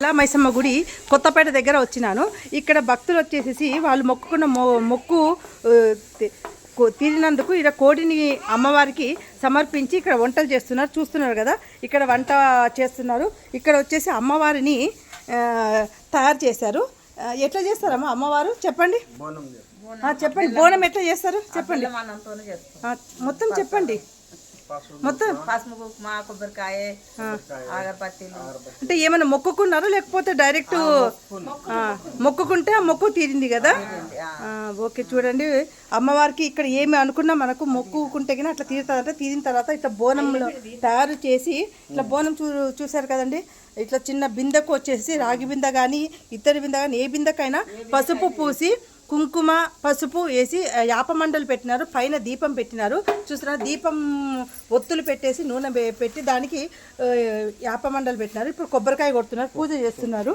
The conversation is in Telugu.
ఇలా మైసమ్మ గుడి కొత్తపేట దగ్గర వచ్చినాను. ఇక్కడ భక్తులు వచ్చేసేసి వాళ్ళు మొక్కుకున్న మొ మొక్కు తీరినందుకు ఇక్కడ కోడిని అమ్మవారికి సమర్పించి ఇక్కడ వంటలు చేస్తున్నారు. చూస్తున్నారు కదా ఇక్కడ వంట చేస్తున్నారు. ఇక్కడ వచ్చేసి అమ్మవారిని తయారు చేశారు. ఎట్లా చేస్తారమ్మా అమ్మవారు? చెప్పండి. ఆ, చెప్పండి. బోనం ఎట్లా చేస్తారు? చెప్పండి. మొత్తం చెప్పండి. మొత్తం పసుపు కుంకుమ కొబ్బరికాయ అగరబత్తీలు అంటే ఏమైనా మొక్కుకున్నారా లేకపోతే డైరెక్ట్ మొక్కుకుంటే ఆ మొక్కు తీరింది కదా? ఓకే చూడండి. అమ్మవారికి ఇక్కడ ఏమి అనుకున్నా మనకు మొక్కుకుంటే కానీ అట్లా తీరుతుందంటే. తీరిన తర్వాత ఇట్లా బోనంలో తయారు చేసి ఇట్లా బోనం చూ చూసారు కదండి. ఇట్లా చిన్న బిందెకు వచ్చేసి రాగి బిందె కానీ ఇత్తడి బిందె కానీ ఏ బిందెకైనా పసుపు పూసి కుంకుమ పసుపు వేసి యాపమండలు పెట్టినారు పైన దీపం పెట్టినారు. చూసారా దీపం ఒత్తులు పెట్టేసి నూనె పెట్టి దానికి యాపమండలు పెట్టినారు. ఇప్పుడు కొబ్బరికాయ కొడుతున్నారు పూజ చేస్తున్నారు.